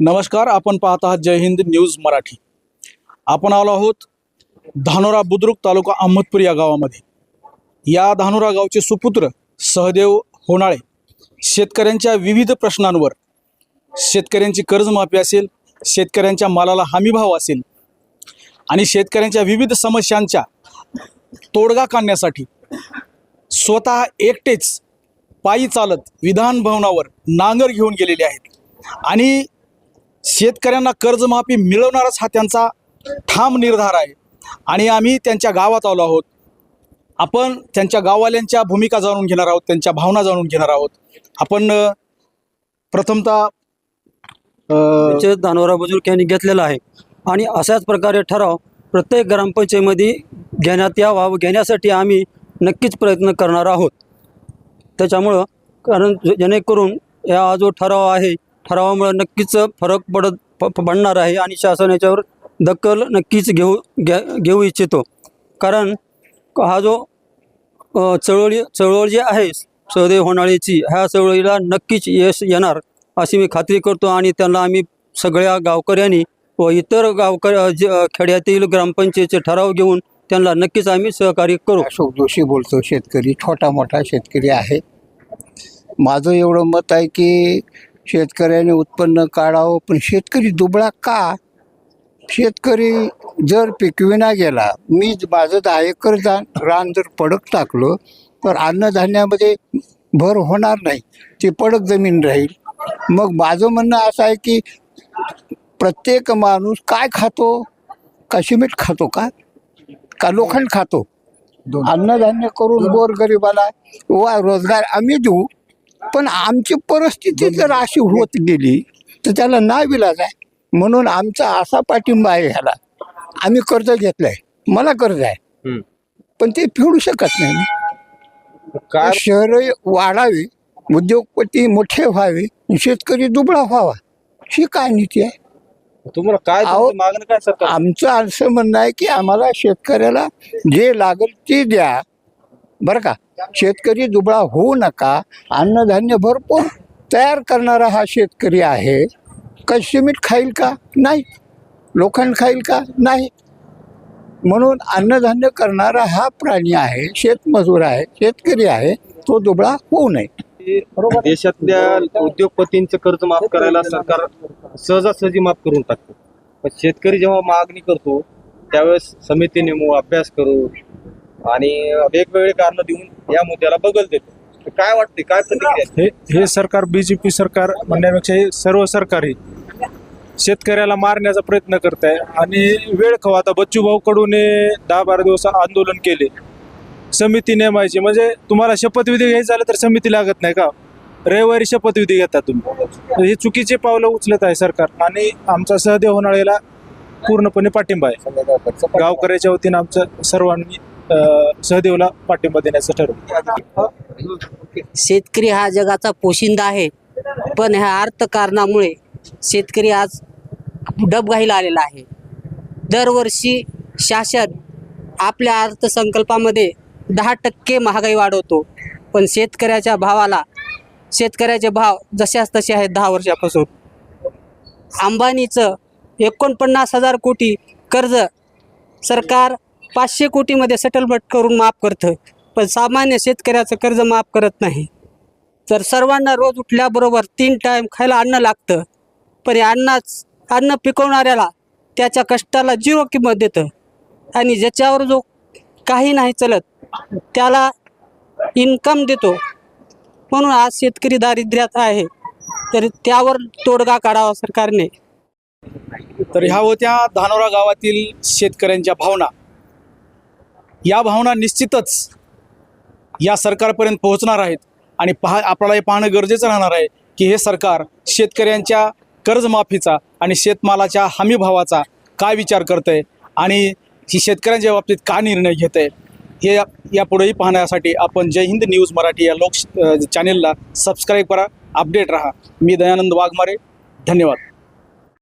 नमस्कार आपण पाहत आहात जय हिंद न्यूज मराठी. आपण आलो आहोत धानोरा बुद्रुक तालुका अहमदपूर या गावामध्ये. या धानोरा गावचे सुपुत्र सहदेव होणाळे शेतकऱ्यांच्या विविध प्रश्नांवर शेतकऱ्यांची कर्जमाफी असेल शेतकऱ्यांच्या मालाला हमीभाव असेल आणि शेतकऱ्यांच्या विविध समस्यांच्या तोडगा काढण्यासाठी स्वतः एकटेच पायी चालत विधान भवनावर नांगर घेऊन गेलेले आहेत. आणि शेतकऱ्यांना कर्जमाफी मिळवणारच हा त्यांचा ठाम निर्धार आहे. आणि आम्ही त्यांच्या गावात आलो आहोत. आपण त्यांच्या गाववाल्यांच्या भूमिका जाणून घेणार आहोत त्यांच्या भावना जाणून घेणार आहोत. आपण प्रथमतः अ, बुजुर्ग यांनी घेतलेला आहे. आणि अशाच प्रकारे ठराव प्रत्येक ग्रामपंचायतीमध्ये घेण्यात यावा व घेण्यासाठी आम्ही नक्कीच प्रयत्न करणार आहोत. त्याच्यामुळं कारण जेणेकरून या जो ठराव आहे ठरावामुळे नक्कीच फरक पडत प- पडणार आहे आणि शासन याच्यावर दखल नक्कीच घेऊ घ्या घेऊ इच्छितो. कारण हा जो चळवळी चळवळ जी आहे सहदेव होणाळीची ह्या चळवळीला नक्कीच यश येणार अशी मी खात्री करतो आणि त्यांना आम्ही सगळ्या गावकऱ्यांनी व इतर गावकर खेड्यातील ग्रामपंचायतीचे ठराव घेऊन त्यांना नक्कीच आम्ही सहकार्य करू. अशोक जोशी बोलतो शेतकरी छोटा मोठा शेतकरी आहे. माझं एवढं मत आहे की शेतकऱ्याने उत्पन्न काढावं पण शेतकरी दुबळा का? शेतकरी जर पिकविना गेला मी माझं दहा एकर जा रान जर पडक टाकलं तर अन्नधान्यामध्ये भर होणार नाही. ती पडक जमीन राहील. मग माझं म्हणणं असं आहे की प्रत्येक माणूस काय खातो? का सिमेंट खातो का? का लोखंड खातो? अन्नधान्य करून गोर गरिबाला वा रोजगार आम्ही देऊ पण आमची परिस्थिती जर अशी होत गेली तर त्याला नाही विलाज आहे म्हणून आमचा असा पाठिंबा आहे ह्याला. आम्ही कर्ज घेतलंय. मला कर्ज आहे. पण ते फेडू शकत नाही. काय शहर वाढावी उद्योगपती मोठे व्हावे शेतकरी दुबळा व्हावा. ही काय नीती आहे? तुम्हाला काय मागणं काय आमचं असं म्हणणं आहे की आम्हाला शेतकऱ्याला जे लागेल ते द्या. बरं का? शेतकरी दुबळा होऊ नका. अन्नधान्य भरपूर तयार करणारा हा शेतकरी आहे. का सिमेंट खाईल का? नाही. लोखंड खाईल का? नाही. म्हणून अन्नधान्य करणारा हा प्राणी आहे शेतमजूर आहे शेतकरी आहे तो दुबळा होऊ नये. देशातल्या उद्योगपतींचं कर्ज माफ करायला सरकार सहजासहजी माफ करून टाकतो. पण शेतकरी जेव्हा मागणी करतो त्यावेळेस समिती नेमू अभ्यास करू आणि वेगवेगळे कारण देऊन या मुद्द्याला बगल देतो. काय वाटते काय प्रतिक्रिया? हे हे सरकार बी जे पी सरकार म्हणण्यापेक्षा हे सर्व सरकारी शेतकऱ्याला मारण्याचा प्रयत्न करत आहे आणि वेळ खाऊ. आता बच्चू भाऊ कडून दहा बारा दिवस आंदोलन केले. समिती नेमायची. म्हणजे तुम्हाला शपथविधी घ्यायचं झालं तर समिती लागत नाही का? रविवारी शपथविधी घेता तुम्ही. हे चुकीचे पावलं उचलत आहे सरकार आणि आमचा सहदेव होणाळेला पूर्णपणे पाठिंबा आहे. गावकऱ्याच्या वतीनं आमचं सर्वांनी सहदेवला पाठिंबा देण्याचं ठरवलं. शेतकरी हा जगाचा पोशिंदा आहे. पण ह्या अर्थकारणामुळे शेतकरी आज डबघाईला आलेला आहे. दरवर्षी शासन आपल्या अर्थसंकल्पामध्ये दहा टक्के महागाई वाढवतो. पण शेतकऱ्याच्या भावाला शेतकऱ्याचे भाव जशाच तसे आहेत दहा वर्षापासून. अंबानीचं एकोणपन्नास हजार कोटी कर्ज सरकार पाचशे कोटीमध्ये सेटलमेंट करून माफ करतं पण सामान्य शेतकऱ्याचं कर्ज माफ करत नाही. तर सर्वांना रोज उठल्याबरोबर तीन टाईम खायला अन्न लागतं. पण हे अन्नाच अन्न पिकवणाऱ्याला त्याच्या कष्टाला झिरो किंमत देतं. आणि ज्याच्यावर जो काही नाही चलत त्याला इन्कम देतो. म्हणून आज शेतकरी दारिद्र्यात आहे. तर त्यावर तोडगा काढावा सरकारने. तर ह्या होत्या धानोरा गावातील शेतकऱ्यांच्या भावना. या भावना निश्चितच या सरकारपर्यंत पोहोचणार आहेत. आणि पहा आपल्याला हे पाहणं गरजेचं राहणार आहे की हे सरकार शेतकऱ्यांच्या कर्जमाफीचा आणि शेतमालाच्या हमीभावाचा काय विचार करत आहे आणि शेतकऱ्यांच्या बाबतीत काय निर्णय घेत आहे हे यापुढेही पाहण्यासाठी आपण जय हिंद न्यूज मराठी या लोक चॅनेलला सबस्क्राईब करा अपडेट राहा. मी दयानंद वाघमारे धन्यवाद.